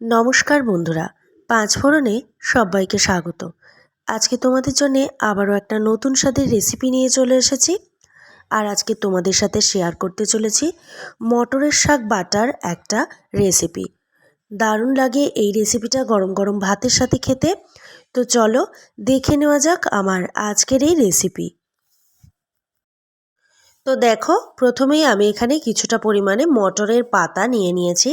নমস্কার বন্ধুরা, পাঁচ ফোড়নে সবাইকে স্বাগত। আজকে তোমাদের জন্যে আবারও একটা নতুন স্বাদের রেসিপি নিয়ে চলে এসেছি। আর আজকে তোমাদের সাথে শেয়ার করতে চলেছি মটরের শাক বাটার একটা রেসিপি। দারুণ লাগে এই রেসিপিটা গরম গরম ভাতের সাথে খেতে। তো চলো দেখে নেওয়া যাক আমার আজকের এই রেসিপি। তো দেখো, প্রথমেই আমি এখানে কিছুটা পরিমাণে মটরের পাতা নিয়ে নিয়েছি।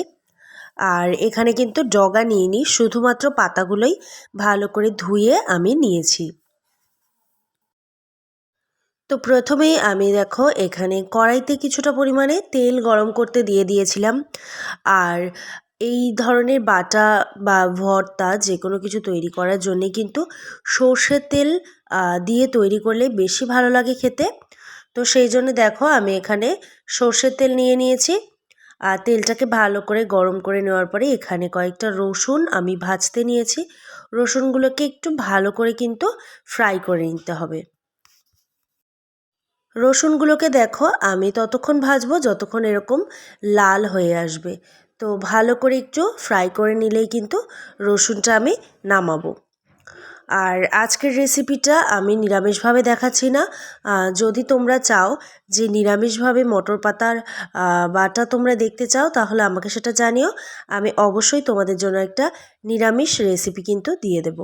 আর এখানে কিন্তু ডগা নিইনি শুধুমাত্র পাতাগুলোই ভালো করে ধুয়ে আমি নিয়েছি। তো প্রথমেই আমি দেখো এখানে কড়াইতে কিছুটা পরিমাণে তেল গরম করতে দিয়ে দিয়েছিলাম। আর এই ধরনের বাটা বা ভর্তা যে কোনো কিছু তৈরি করার জন্যে কিন্তু সর্ষের তেল দিয়ে তৈরি করলে বেশি ভালো লাগে খেতে। তো সেই জন্য দেখো আমি এখানে সর্ষের তেল নিয়ে নিয়েছি। আর তেলটাকে ভালো করে গরম করে নেওয়ার পরে এখানে কয়েকটা রসুন আমি ভাজতে নিয়েছি। রসুনগুলোকে একটু ভালো করে কিন্তু ফ্রাই করে নিতে হবে। রসুনগুলোকে দেখো, আমি ততক্ষণ ভাজবো যতক্ষণ এরকম লাল হয়ে আসবে। তো ভালো করে একটু ফ্রাই করে নিলেই কিন্তু রসুনটা আমি নামাবো। আর আজকের রেসিপিটা আমি নিরামিষভাবে দেখাচ্ছি না। যদি তোমরা চাও যে নিরামিষভাবে মটর পাতার বাটা তোমরা দেখতে চাও, তাহলে আমাকে সেটা জানিও। আমি অবশ্যই তোমাদের জন্য একটা নিরামিষ রেসিপি কিন্তু দিয়ে দেব।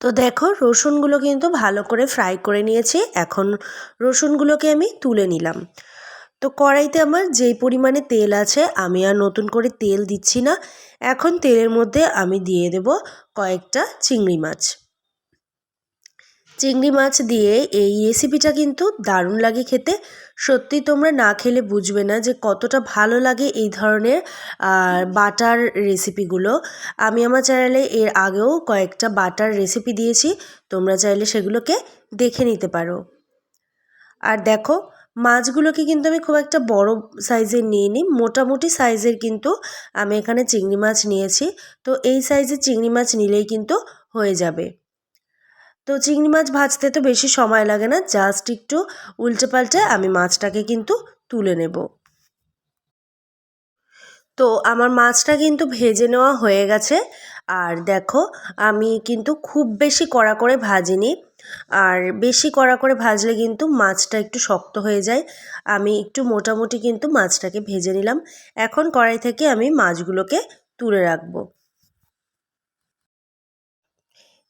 তো দেখো, রসুনগুলো কিন্তু ভালো করে ফ্রাই করে নিয়েছি। এখন রসুনগুলোকে আমি তুলে নিলাম। তো কড়াইতে আমার যেই পরিমাণে তেল আছে, আমি আর নতুন করে তেল দিচ্ছি না। এখন তেলের মধ্যে আমি দিয়ে দেব কয়েকটা চিংড়ি মাছ। চিংড়ি মাছ দিয়ে এই রেসিপিটা কিন্তু দারুণ লাগে খেতে। সত্যি তোমরা না খেলে বুঝবে না যে কতটা ভালো লাগে এই ধরনের বাটার রেসিপিগুলো আমি আমার চ্যানেলে এর আগেও কয়েকটা বাটার রেসিপি দিয়েছি, তোমরা চাইলে সেগুলোকে দেখে নিতে পারো। আর দেখো মাছগুলোকে কিন্তু আমি খুব একটা বড় সাইজের নিইনি মোটামুটি সাইজের কিন্তু আমি এখানে চিংড়ি মাছ নিয়েছি। তো এই সাইজের চিংড়ি মাছ নিলেই কিন্তু হয়ে যাবে। তো চিংড়ি মাছ ভাজতে তো বেশি সময় লাগে না। জাস্ট একটু উল্টে পাল্টে আমি মাছটাকে কিন্তু তুলে নেব। তো আমার মাছটা কিন্তু ভেজে নেওয়া হয়ে গেছে। আর দেখো, আমি কিন্তু খুব বেশি কড়া করে ভাজিনি। আর বেশি কড়া করে ভাজলে কিন্তু মাছটা একটু শক্ত হয়ে যায়। আমি একটু মোটামুটি কিন্তু মাছটাকে ভেজে নিলাম। এখন কড়াই থেকে আমি মাছগুলোকে তুলে রাখব।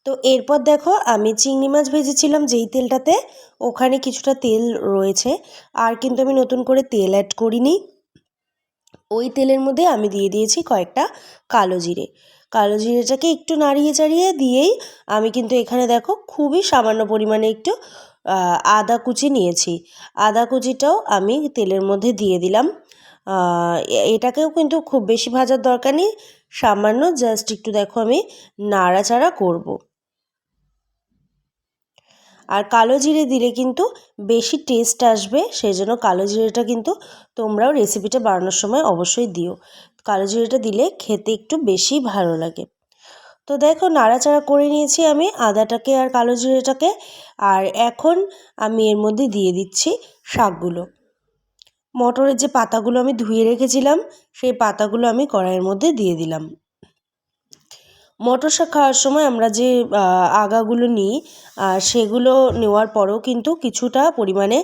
তো এরপর দেখো, আমি চিংড়ি মাছ ভেজেছিলাম যেই তেলটাতে। ওখানে কিছুটা তেল রয়েছে। আর কিন্তু আমি নতুন করে তেল অ্যাড করিনি। ওই তেলের মধ্যে আমি দিয়ে দিয়েছি কয়েকটা কালো জিরে। কালো জিরেটাকে একটু নাড়িয়ে চাড়িয়ে দিয়েই আমি কিন্তু এখানে দেখো খুবই সামান্য পরিমাণে একটু আদা কুচি নিয়েছি। আদা কুচিটাও আমি তেলের মধ্যে দিয়ে দিলাম। এটাকেও কিন্তু খুব বেশি ভাজার দরকার নেই, সামান্য জাস্ট একটু দেখো আমি নাড়াচাড়া করব। আর কালো জিরে দিলে কিন্তু বেশি টেস্ট আসবে সেই জন্য কালো জিরেটা কিন্তু তোমরাও রেসিপিটা বানানোর সময় অবশ্যই দিও। কালো জিরেটা দিলে খেতে একটু বেশি ভালো লাগে। তো দেখো নাড়াচাড়া করে নিয়েছি আমি আদাটাকে আর কালো জিরেটাকে আর এখন আমি এর মধ্যে দিয়ে দিচ্ছি শাকগুলো। মটরের যে পাতাগুলো আমি ধুয়ে রেখেছিলাম, সেই পাতাগুলো আমি কড়াইয়ের মধ্যে দিয়ে দিলাম। মটর শাক খাওয়ার সময় আমরা যে আগাগুলো নিই সেগুলো নেওয়ার পরেও কিন্তু কিছুটা পরিমাণে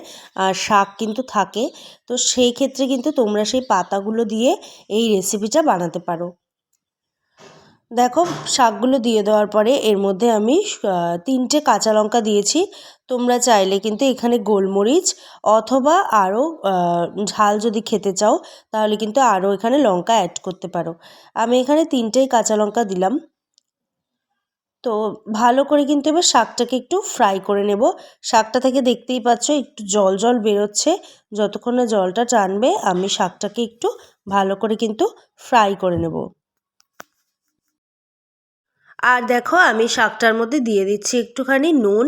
শাক কিন্তু থাকে। তো সেই ক্ষেত্রে কিন্তু তোমরা সেই পাতাগুলো দিয়ে এই রেসিপিটা বানাতে পারো। দেখো, শাকগুলো দিয়ে দেওয়ার পরে এর মধ্যে আমি তিনটে কাঁচা লঙ্কা দিয়েছি। তোমরা চাইলে কিন্তু এখানে গোলমরিচ অথবা আরও ঝাল যদি খেতে চাও, তাহলে কিন্তু আরও এখানে লঙ্কা অ্যাড করতে পারো। আমি এখানে তিনটেই কাঁচা লঙ্কা দিলাম। তো ভালো করে কিন্তু এবার শাকটাকে একটু ফ্রাই করে নেব। শাকটা থেকে দেখতেই পাচ্ছ একটু জল জল বেরোচ্ছে। যতক্ষণ না জলটা টানবে, আমি শাকটাকে একটু ভালো করে কিন্তু ফ্রাই করে নেব। আর দেখো, আমি শাকটার মধ্যে দিয়ে দিচ্ছি একটুখানি নুন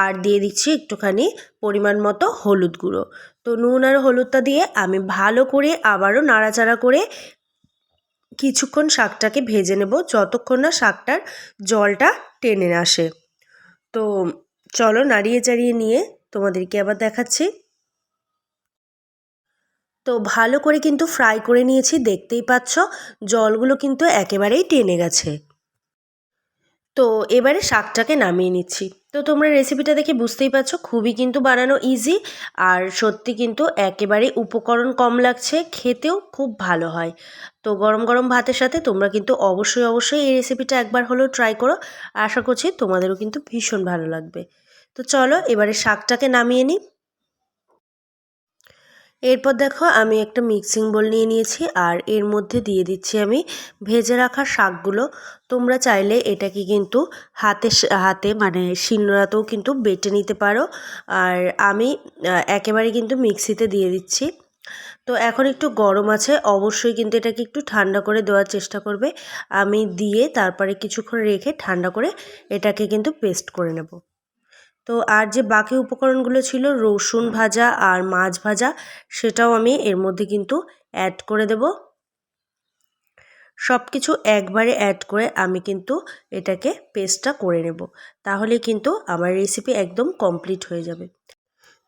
আর দিয়ে দিচ্ছি একটুখানি পরিমাণ মতো হলুদ গুঁড়ো। তো নুন আর হলুদটা দিয়ে আমি ভালো করে আবারও নাড়াচাড়া করে কিছুক্ষণ শাকটাকে ভেজে নেব যতক্ষণ না শাকটার জলটা টেনে আসে। তো চলো নাড়িয়ে চাড়িয়ে নিয়ে তোমাদেরকে আবার দেখাচ্ছি। তো ভালো করে কিন্তু ফ্রাই করে নিয়েছি, দেখতেই পাচ্ছ জলগুলো কিন্তু একেবারেই টেনে গেছে। তো এবারে শাকটাকে নামিয়ে নিচ্ছি। তো তোমরা রেসিপিটা দেখে বুঝতেই পারছ, খুবই কিন্তু বানানো ইজি আর সত্যি কিন্তু একেবারে উপকরণ কম লাগছে, খেতেও খুব ভালো হয়। তো গরম গরম ভাতের সাথে তোমরা কিন্তু অবশ্যই অবশ্যই এই রেসিপিটা একবার হলেও ট্রাই করো, আশা করছি তোমাদেরও কিন্তু ভীষণ ভালো লাগবে। তো চলো এবারে শাকটাকে নামিয়ে নিই। এরপর দেখো আমি একটা মিক্সিং বোল নিয়ে নিয়েছি আর এর মধ্যে দিয়ে দিচ্ছি আমি ভেজে রাখা শাকগুলো। তোমরা চাইলে এটাকে কিন্তু হাতে হাতে মানে শিলনোড়াতেও কিন্তু বেটে নিতে পারো। আর আমি একেবারে কিন্তু মিক্সিতে দিয়ে দিচ্ছি। তো এখন একটু গরম আছে, অবশ্যই কিন্তু এটাকে একটু ঠান্ডা করে দেওয়ার চেষ্টা করবে। আমি দিয়ে তারপরে কিছুক্ষণ রেখে ঠান্ডা করে এটাকে কিন্তু পেস্ট করে নেব। তো আর যে বাকি উপকরণগুলো ছিল, রসুন ভাজা আর মাছ ভাজা, সেটাও আমি এর মধ্যে কিন্তু অ্যাড করে দেব। সব কিছু একবারে অ্যাড করে আমি কিন্তু এটাকে পেস্টটা করে নেব। তাহলে কিন্তু আমার রেসিপি একদম কমপ্লিট হয়ে যাবে।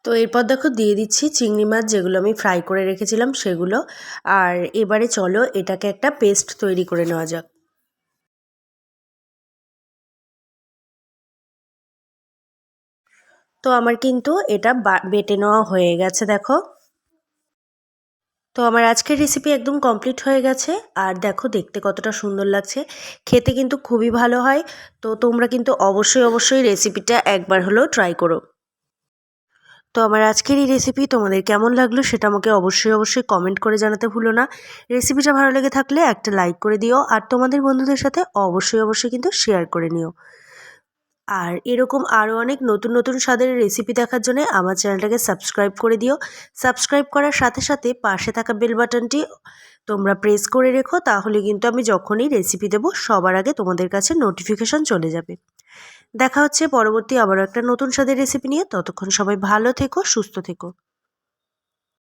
তো এরপর দেখো দিয়ে দিচ্ছি চিংড়ি মাছ, যেগুলো আমি ফ্রাই করে রেখেছিলাম সেগুলো। আর এবারে চলো এটাকে একটা পেস্ট তৈরি করে নেওয়া যাক। তো আমার কিন্তু এটা বেটে নেওয়া হয়ে গেছে, দেখো। তো আমার আজকের রেসিপি একদম কমপ্লিট হয়ে গেছে। আর দেখো, দেখতে কতটা সুন্দর লাগছে। খেতে কিন্তু খুবই ভালো হয়। তো তোমরা কিন্তু অবশ্যই অবশ্যই রেসিপিটা একবার হলেও ট্রাই করো। তো আমার আজকের এই রেসিপি তোমাদের কেমন লাগল সেটা আমাকে অবশ্যই অবশ্যই কমেন্ট করে জানাতে ভুলো না। রেসিপিটা ভালো লেগে থাকলে একটা লাইক করে দিও। আর তোমাদের বন্ধুদের সাথে অবশ্যই অবশ্যই কিন্তু শেয়ার করে নিও। আর এরকম আরও অনেক নতুন নতুন স্বাদের রেসিপি দেখার জন্য আমার চ্যানেলটাকে সাবস্ক্রাইব করে দিও। সাবস্ক্রাইব করার সাথে সাথে পাশে থাকা বেল বাটনটি তোমরা প্রেস করে রেখো, তাহলে কিন্তু আমি যখনই রেসিপি দেবো, সবার আগে তোমাদের কাছে নোটিফিকেশান চলে যাবে। দেখা হচ্ছে পরবর্তী আবারও একটা নতুন স্বাদের রেসিপি নিয়ে। ততক্ষণ সবাই ভালো থেকো, সুস্থ থেকো।